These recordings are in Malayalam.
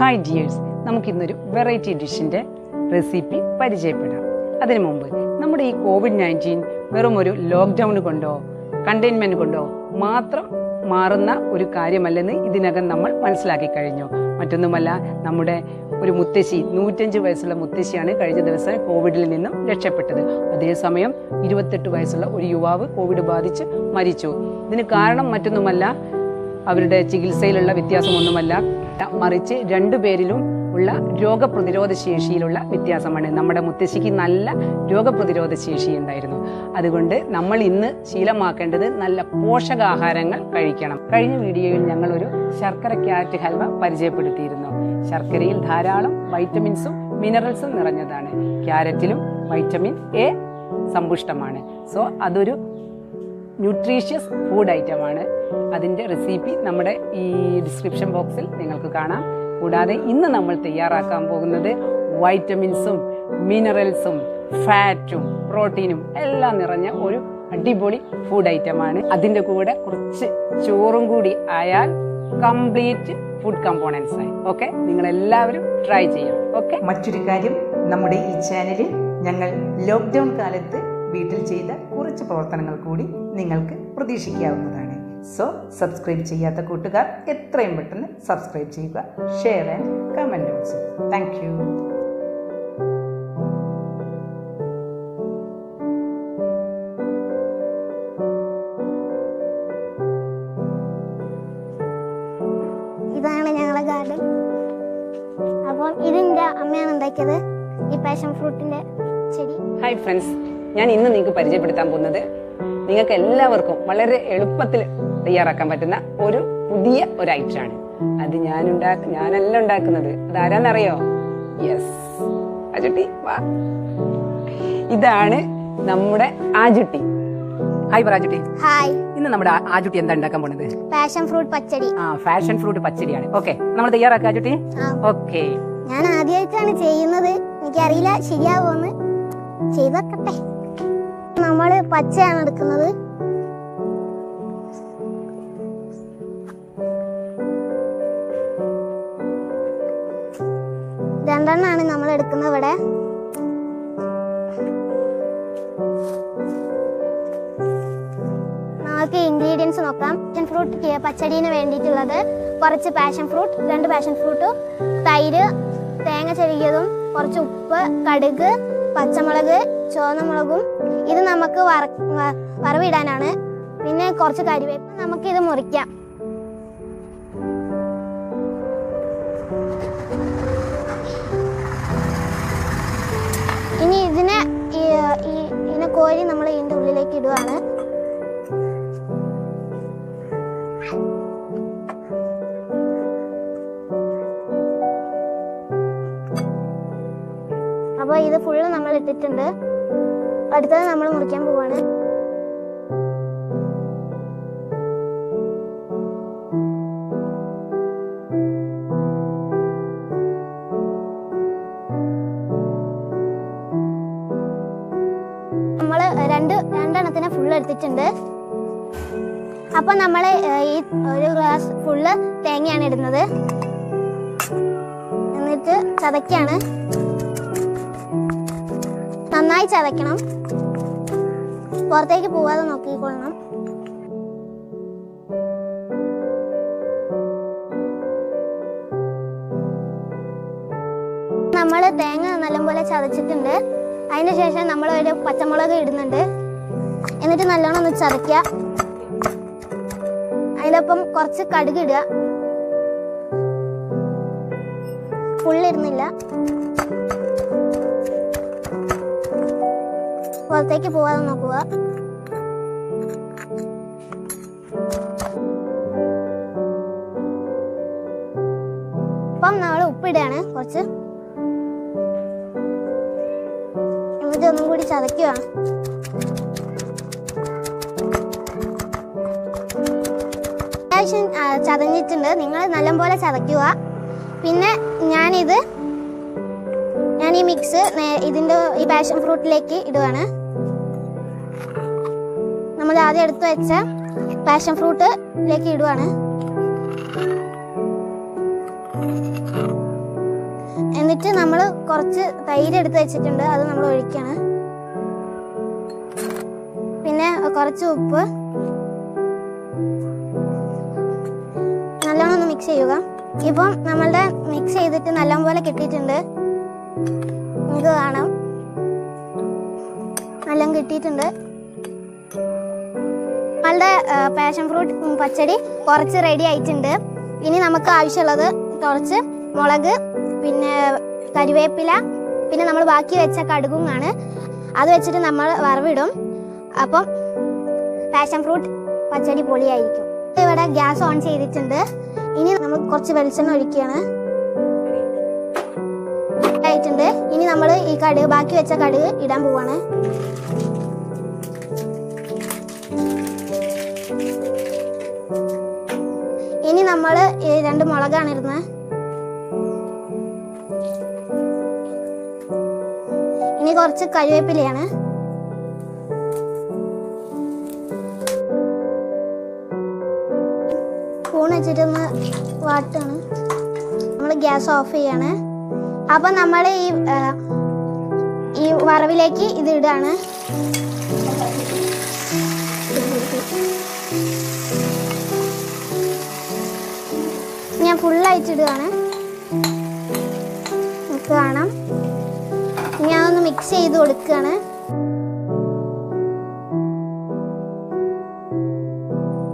ഹായ് ഡിയേഴ്സ് നമുക്കിന്നൊരു വെറൈറ്റി ഡിഷിന്റെ റെസിപ്പി പരിചയപ്പെടാം. അതിനു മുമ്പ് നമ്മുടെ ഈ കോവിഡ് നയന്റീൻ വെറും ഒരു ലോക്ക്ഡൗൺ കൊണ്ടോ കണ്ടെയ്ൻമെന്റ് കൊണ്ടോ മാത്രം മാറുന്ന ഒരു കാര്യമല്ലെന്ന് ഇതിനകം നമ്മൾ മനസ്സിലാക്കി കഴിഞ്ഞു. മറ്റൊന്നുമല്ല നമ്മുടെ ഒരു മുത്തശ്ശി നൂറ്റഞ്ച് വയസ്സുള്ള മുത്തശ്ശിയാണ് കഴിഞ്ഞ ദിവസം കോവിഡിൽ നിന്നും രക്ഷപ്പെട്ടത്. അതേസമയം ഇരുപത്തെട്ട് വയസ്സുള്ള ഒരു യുവാവ് കോവിഡ് ബാധിച്ച് മരിച്ചു. ഇതിന് കാരണം മറ്റൊന്നുമല്ല അവരുടെ ചികിത്സയിലുള്ള വ്യത്യാസമൊന്നുമല്ല. മറിച്ച് രണ്ടുപേരിലും ഉള്ള രോഗപ്രതിരോധ ശേഷിയിലുള്ള വ്യത്യാസമാണ്. നമ്മുടെ മുത്തശ്ശിക്ക് നല്ല രോഗപ്രതിരോധ ശേഷി ഉണ്ടായിരുന്നു. അതുകൊണ്ട് നമ്മൾ ഇന്ന് ശീലമാക്കേണ്ടത് നല്ല പോഷകാഹാരങ്ങൾ കഴിക്കണം. കഴിഞ്ഞ വീഡിയോയിൽ ഞങ്ങൾ ഒരു ശർക്കര ക്യാരറ്റ് ഹൽവ പരിചയപ്പെടുത്തിയിരുന്നു. ശർക്കരയിൽ ധാരാളം വൈറ്റമിൻസും മിനറൽസും നിറഞ്ഞതാണ്. ക്യാരറ്റിലും വൈറ്റമിൻ എ സമ്പുഷ്ടമാണ്. സോ അതൊരു ന്യൂട്രീഷ്യസ് ഫുഡ് ഐറ്റമാണ്. അതിന്റെ റെസിപ്പി നമ്മുടെ ഈ ഡിസ്ക്രിപ്ഷൻ ബോക്സിൽ നിങ്ങൾക്ക് കാണാം. കൂടാതെ ഇന്ന് നമ്മൾ തയ്യാറാക്കാൻ പോകുന്നത് വൈറ്റമിൻസും മിനറൽസും ഫാറ്റും പ്രോട്ടീനും എല്ലാം നിറഞ്ഞ ഒരു അടിപൊളി ഫുഡ് ഐറ്റമാണ്. അതിന്റെ കൂടെ കുറച്ച് ചോറും കൂടി ആയാൽ കംപ്ലീറ്റ് ഫുഡ് കമ്പോണൻസ് ആയി. ഓക്കെ? നിങ്ങൾ എല്ലാവരും ട്രൈ ചെയ്യണം. ഓക്കെ? മറ്റൊരു കാര്യം നമ്മുടെ ഈ ചാനലിൽ ഞങ്ങൾ ലോക്ക്ഡൗൺ കാലത്ത് വീട്ടിൽ ചെയ്ത കുറച്ച് പ്രവർത്തനങ്ങൾ കൂടി നിങ്ങൾക്ക് പ്രതീക്ഷിക്കാവുന്നതാണ്. സോ സബ്സ്ക്രൈബ് ചെയ്യാത്ത കൂട്ടുകാർ എത്രയും പെട്ടെന്ന് സബ്സ്ക്രൈബ് ചെയ്യുക share and comment also thank you ഇതാണ് ഞങ്ങളെ ഗാർഡൻ അപ്പോൾ ഇതിന്റെ അമ്മയാണ് ഉണ്ടാക്കിയത് ഈ പാഷൻ ഫ്രൂട്ടിന്റെ ചെടി. ഹായ് ഫ്രണ്ട്സ് ഞാൻ ഇന്ന് നിങ്ങൾക്ക് പരിചയപ്പെടുത്താൻ പോകുന്നത് നിങ്ങൾക്ക് എല്ലാവർക്കും വളരെ എളുപ്പത്തിൽ തയ്യാറാക്കാൻ പറ്റുന്ന ഒരു പുതിയ ഒരു ഐറ്റമാണ്. അത് ഞാൻ ഉണ്ടാക്ക ഞാനല്ല ഉണ്ടാക്കുന്നത്. അത് ആരാന്നറിയോ യെസ് അജുട്ടി വാ. ഇതാണ് നമ്മുടെ ആജുട്ടി. ഹായ് പറാജുട്ടി ഹായ് ഇന്ന് നമ്മുടെ ആജുട്ടി എന്താ ഉണ്ടാക്കാൻ പോണത്? ഫാഷൻ ഫ്രൂട്ട് പച്ചടി. ആ ഫാഷൻ ഫ്രൂട്ട് പച്ചടിയാണ്. ഓക്കെ നമ്മൾ തയ്യാറാക്കാം ആജുട്ടി? ഓക്കെ ഞാൻ ആദ്യമായിട്ടാണ് ചെയ്യുന്നത്. എനിക്കറിയില്ല ശരിയാവുമെന്ന് ചെയ്തോക്കട്ടെ. നമ്മൾ പച്ചയാണ് എടുക്കുന്നത്. രണ്ടെണ്ണാണ് നമ്മൾ എടുക്കുന്നത് ഇവിടെ. നമുക്ക് ഇൻഗ്രീഡിയൻസ് നോക്കാം. പാഷൻ ഫ്രൂട്ട് പച്ചടീന് വേണ്ടിയിട്ടുള്ളത് കുറച്ച് പാഷൻ ഫ്രൂട്ട് രണ്ട് പാഷൻ ഫ്രൂട്ട് തൈര് തേങ്ങ ചെരുകിയതും കുറച്ച് ഉപ്പ് കടുക് പച്ചമുളക് ചുവന്നമുളകും ഇത് നമുക്ക് വറ വറവിടാനാണ്. പിന്നെ കുറച്ച് കരിവേപ്പ് നമുക്കിത് മുറിക്കാം. ഇനി ഇതിനെ ഇതിനെ കോരി നമ്മൾ ഇതിന്റെ ഉള്ളിലേക്ക് ഇടുവാണ്. അപ്പോൾ ഇത് ഫുള്ള് നമ്മൾ ഇട്ടിട്ടുണ്ട്. അടുത്തത് നമ്മൾ മുറിക്കാൻ പോവാണ്. നമ്മൾ രണ്ട് രണ്ടെണ്ണത്തിനെ ഫുൾ എടുത്തിട്ടുണ്ട്. അപ്പൊ നമ്മൾ ഈ ഒരു ഗ്ലാസ് ഫുള്ള് തേങ്ങയാണ് ഇടുന്നത്. എന്നിട്ട് ചതക്കാണ് നന്നായി ചതയ്ക്കണം. പുറത്തേക്ക് പോവാതെ നോക്കിക്കൊള്ളണം. നമ്മൾ തേങ്ങ നല്ലപോലെ ചതച്ചിട്ടുണ്ട്. അതിന് ശേഷം നമ്മൾ ഒരു പച്ചമുളക് ഇടുന്നുണ്ട്. എന്നിട്ട് നല്ലോണം ഒന്ന് ചതയ്ക്കുക. അതിനൊപ്പം കുറച്ച് കടുക് ഇടുക. ഫുള്ളിടുന്നില്ല പുറത്തേക്ക് പോവാതെ നോക്കുക. അപ്പം നമ്മൾ ഉപ്പിടുകയാണ് കുറച്ച്. എന്നിട്ട് ഒന്നും കൂടി ചതയ്ക്കുക. അത്യാവശ്യം ചതഞ്ഞിട്ടുണ്ട്. നിങ്ങൾ നല്ലപോലെ ചതയ്ക്കുക. പിന്നെ ഞാനിത് ഞാൻ ഈ മിക്സ് ഇതിന്റെ ഈ പാഷൻ ഫ്രൂട്ടിലേക്ക് ഇടുവാണ്. നമ്മൾ ആദ്യം എടുത്തു വെച്ച പാഷൻ ഫ്രൂട്ടിലേക്ക് ഇടുവാണ്. എന്നിട്ട് നമ്മൾ കുറച്ച് തൈര് എടുത്ത് വെച്ചിട്ടുണ്ട് അത് നമ്മൾ ഒഴിക്കണം. പിന്നെ കുറച്ച് ഉപ്പ്. നല്ലോണം ഒന്ന് മിക്സ് ചെയ്യുക. ഇപ്പം നമ്മളുടെ മിക്സ് ചെയ്തിട്ട് നല്ലപോലെ കിട്ടിയിട്ടുണ്ട്. നിങ്ങൾക്ക് കാണാം. എല്ലാം കിട്ടിയിട്ടുണ്ട്. നമ്മളുടെ പാഷൻ ഫ്രൂട്ട് പച്ചടി കുറച്ച് റെഡി ആയിട്ടുണ്ട്. ഇനി നമുക്ക് ആവശ്യമുള്ളത് കുറച്ച് മുളക് പിന്നെ കരിവേപ്പില പിന്നെ നമ്മൾ ബാക്കി വെച്ച കടുകും ആണ് അത് വെച്ചിട്ട് നമ്മൾ വറവിടും. അപ്പം പാഷൻ ഫ്രൂട്ട് പച്ചടി പൊളിയായിരിക്കും. ഇവിടെ ഗ്യാസ് ഓൺ ചെയ്തിട്ടുണ്ട്. ഇനി നമ്മൾ കുറച്ച് വെളിച്ചെണ്ണ ഒഴിക്കുകയാണ്. ആയിട്ടുണ്ട് ഇനി നമ്മൾ ഈ കടുക് ബാക്കി വെച്ച കടുക് ഇടാൻ പോവാണ്. ഇനി നമ്മൾ രണ്ട് മുളകാണ് ഇടുന്നത് ഇനി കുറച്ച് കരുവേപ്പിലയാണ്. സ്പൂൺ വെച്ചിട്ടൊന്ന് വാട്ടാണ്. നമ്മൾ ഗ്യാസ് ഓഫ് ചെയ്യാണ്. അപ്പം നമ്മൾ ഈ ഈ വറവിലേക്ക് ഇത് ഇടാണ്. ഞാൻ ഫുള്ളായിട്ട് ഇടുകയാണ് നമുക്ക് കാണാം. ഞാൻ ഒന്ന് മിക്സ് ചെയ്ത് കൊടുക്കുകയാണ്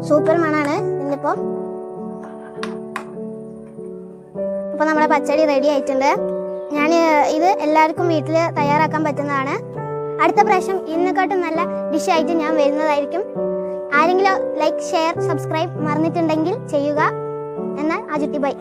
സൂപ്പർ മണാണ് ഇതിന്റെ അപ്പൊ അപ്പോൾ നമ്മുടെ പച്ചടി റെഡി ആയിട്ടുണ്ട്. ഞാൻ ഇത് എല്ലാവർക്കും വീട്ടിൽ തയ്യാറാക്കാൻ പറ്റുന്നതാണ്. അടുത്ത പ്രാവശ്യം ഇന്നെക്കാട്ടും നല്ല ഡിഷായിട്ട് ഞാൻ വരുന്നതായിരിക്കും. ആരെങ്കിലും ലൈക്ക് ഷെയർ സബ്സ്ക്രൈബ് മറന്നിട്ടുണ്ടെങ്കിൽ ചെയ്യുക. എന്നാൽ അജിത്തി ബൈ.